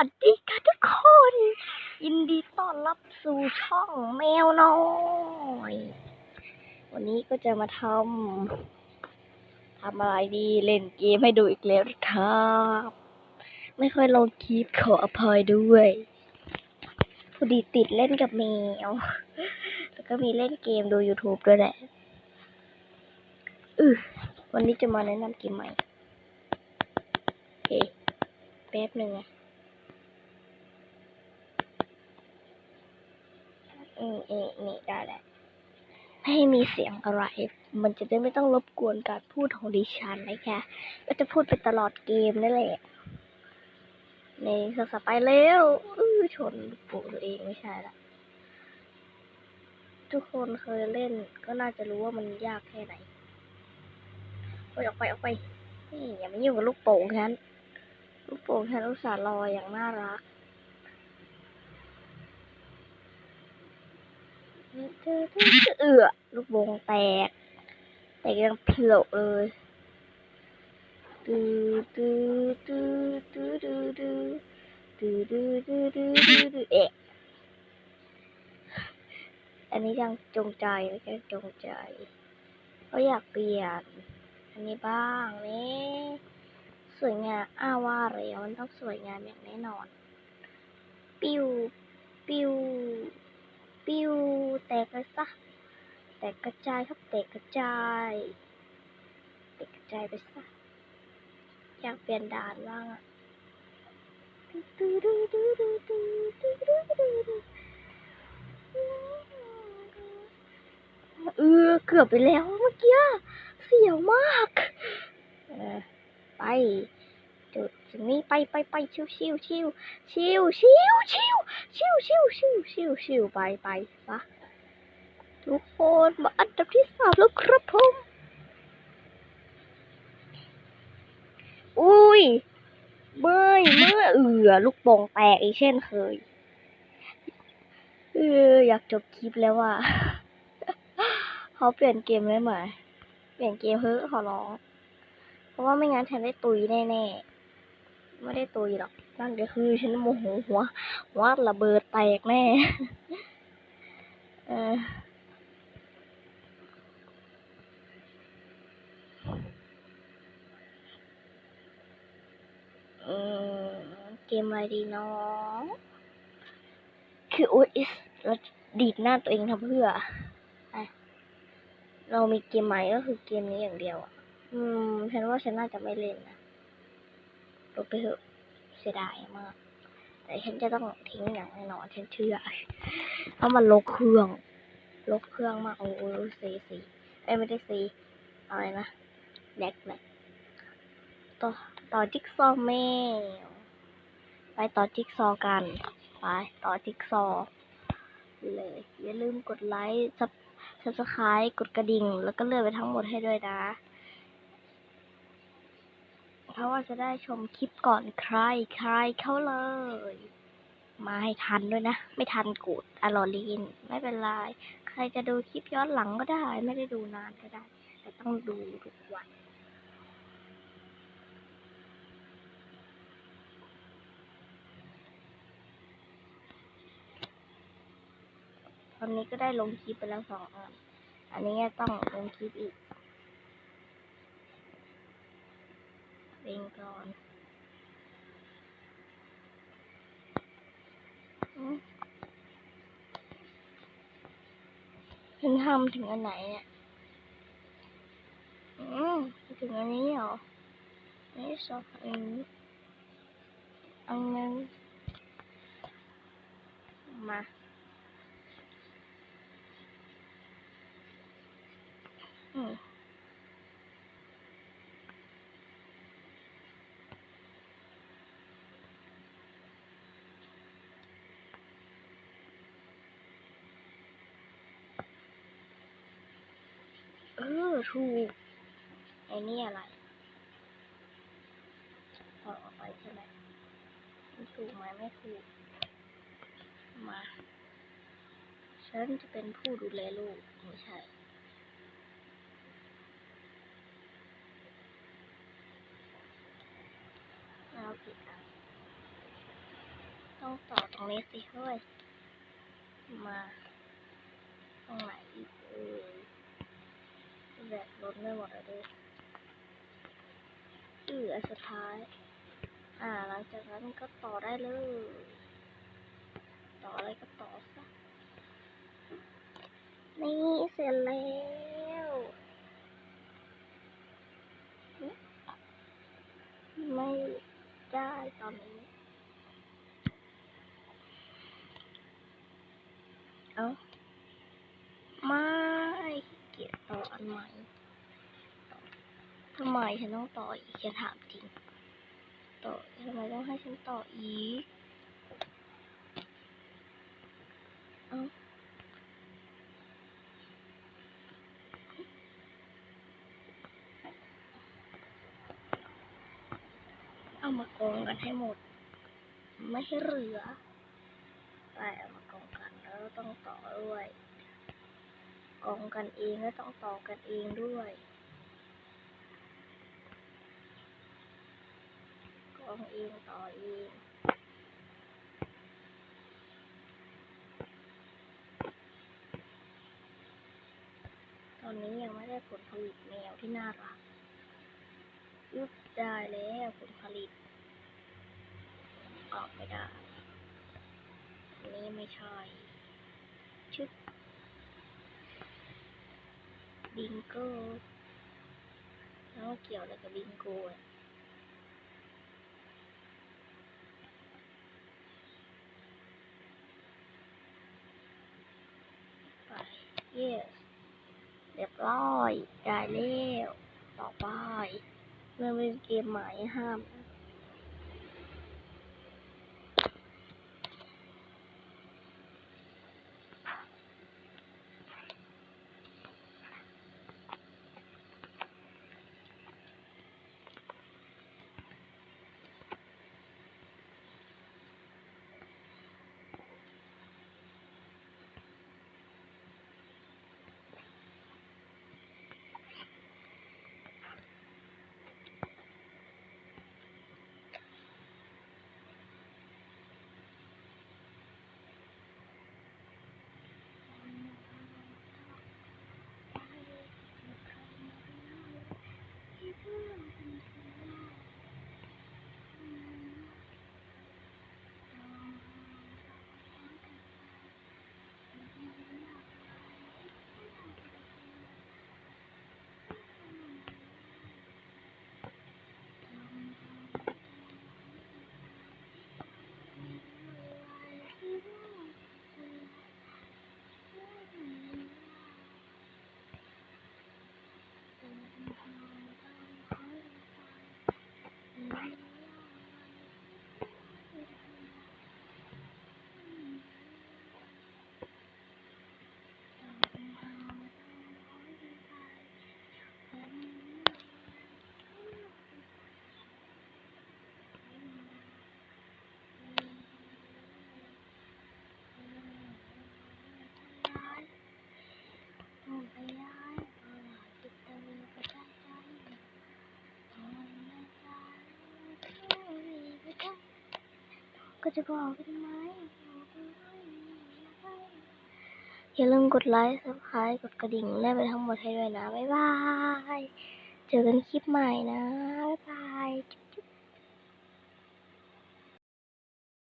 วัสดีค่ะทุกคน ยินดีต้อนรับสู่ช่องแมวน้อย วันนี้ก็จะมาทำทำอะไรดีเล่นเกมให้ดูอีกแล้วนะครับ ไม่ค่อยลงคลิปขออภัยด้วยพอดีติดเล่นกับแมว แล้วก็มีเล่นเกมดู YouTube ด้วยแหละอือวันนี้จะมาแนะนำเกมใหม่โอเฮ้แป๊บหนึ่งอะ อืมอืมนี่ได้แล้วไม่ให้มีเสียงอะไร มันจะได้ไม่ต้องรบกวนการพูดของดิฉันนะคะก็จะพูดไปตลอดเกมนั่นแหละในสักสไปเร็วอื้อชนปู่ตัวเองไม่ใช่ละทุกคนเคยเล่นก็น่าจะรู้ว่ามันยากแค่ไหนไปออกไปออกไปนี่อย่ามายุ่งกับลูกโป่งฉันลูกโป่งฉันอุตส่าห์ลอยอย่างน่ารัก เอือลูกโป่งแตก แตกยังเพลอเลยตื้อตื้อตื้อตื้อตื้อตื้อตื้อตื้อตื้อตื้อตื้อเอะอันนี้ยังจงใจแล้วก็จงใจก็อยากเปลี่ยน อันนี้บ้างนี่สวยงามอ้าว่าแล้วมันต้องสวยงามอย่างแน่นอน ปิ้วปิ้ว ปิ้วแตกเลยซะแตกกระจายครับแตกกระจายแตกกระจายไปซะอยากเปลี่ยนด่านบ้างอะเออเกือบไปแล้วเมื่อกี้เสียวมาก ไป จุดสิ่งนี้ไปไปไปชิวชิวชิวชิวชิวชิวชิวชิวชิวชิวชิวไปไปปะทุกคนมาอันดับที่สามแล้วครับผมอุ้ยเมื่อยเมื่อเอือลูกโป่งแตกอีกเช่นเคยเอออยากจบคลิปแล้วว่ะเขาเปลี่ยนเกมได้ไหมเปลี่ยนเกมเฮ้อขอร้อง เพราะว่าไม่งั้นฉันได้ตุยแน่ๆ ไม่ได้ตุยหรอก นั่นก็คือฉันโมโหหัวหัวระเบิดแตกแน่เออเกมอะไรดีเนาะคือโอ๊ยเราดีดหน้าตัวเองทำเพื่ออะเรามีเกมใหม่ก็คือเกมนี้อย่างเดียวอะอืม ฉันว่าฉันน่าจะไม่เล่นนะ ลบไปเถอะเสียดายมาก แต่ฉันจะต้องทิ้งอย่างแน่นอนฉันเชื่อเพราะมันลบเครื่อง ลบเครื่องมากโอ้โหซีซีไม่ได้ซีอะไรนะแบล็กแบล็กต่อต่อจิ๊กซอว์แมวไปต่อจิ๊กซอว์กันไปต่อจิ๊กซอว์เลย อย่าลืมกดไลค์ซับซับสไครต์กดกระดิ่ง แล้วก็เลื่อนไปทั้งหมดให้ด้วยนะ เพราะว่าจะได้ชมคลิปก่อนใครใครเข้าเลย มาให้ทันด้วยนะ ไม่ทันกูดอลอลีนไม่เป็นไร ใครจะดูคลิปย้อนหลังก็ได้ ไม่ได้ดูนานก็ได้ แต่ต้องดูทุกวันตอนนี้ก็ได้ลงคลิปไปแล้วสองอัน อันนี้ต้องลงคลิปอีก เป็นก่อนมฉันทำถึงอันไหนเนี่ย อืมถึงอันนี้เหรอนนี้สองอันนี้อันนึงมา อืมเออถูกไอ้นี่อะไรเอออกไปใช่ไหมถูกไหมไม่ถูก มา ฉันจะเป็นผู้ดูแลลูกไม่ใช่เอาผิดอะต้องต่อตรงนี้สิเฮ้ย มา ตรงไหนอีก แบบลดไม่หมดเลยอืออันสุดท้าย อ่า หลังจากนั้นก็ต่อได้เลย ต่ออะไรก็ต่อซะ นี่เสร็จแล้วไม่ได้ตอนนี้ เอ้า ไม่เกียดต่ออันใหม่ต่อ ทำไมฉันต้องต่ออีกฉันถามจริง ต่อทำไมต้องให้ฉันต่ออีก เอ้าเอามากองกันให้หมด ไม่ให้เหลือ ไปเอามากองกันแล้วต้องต่อด้วย กองกันเองแล้วต้องต่อกันเองด้วย องเองต่อเองตอนนี้ยังไม่ได้ผลผลิตแมวที่น่ารักยุบได้แล้วผลผลิต ออกไม่ได้อันนี้ไม่ใช่ชึบบิงโก้แล้วเกี่ยวอะไรกับบิงโก้อะไป yes เรียบร้อย ได้แล้ว ต่อไปเมื่อเป็นเกมใหม่ห้าม ก็จะบอกกันไหมอย่าลืมกดไลค์ซับสไครต์กดกระดิ่งและไปทั้งหมดให้ด้วยนะ บ๊ายบาย เจอกันคลิปใหม่นะ บ๊ายบาย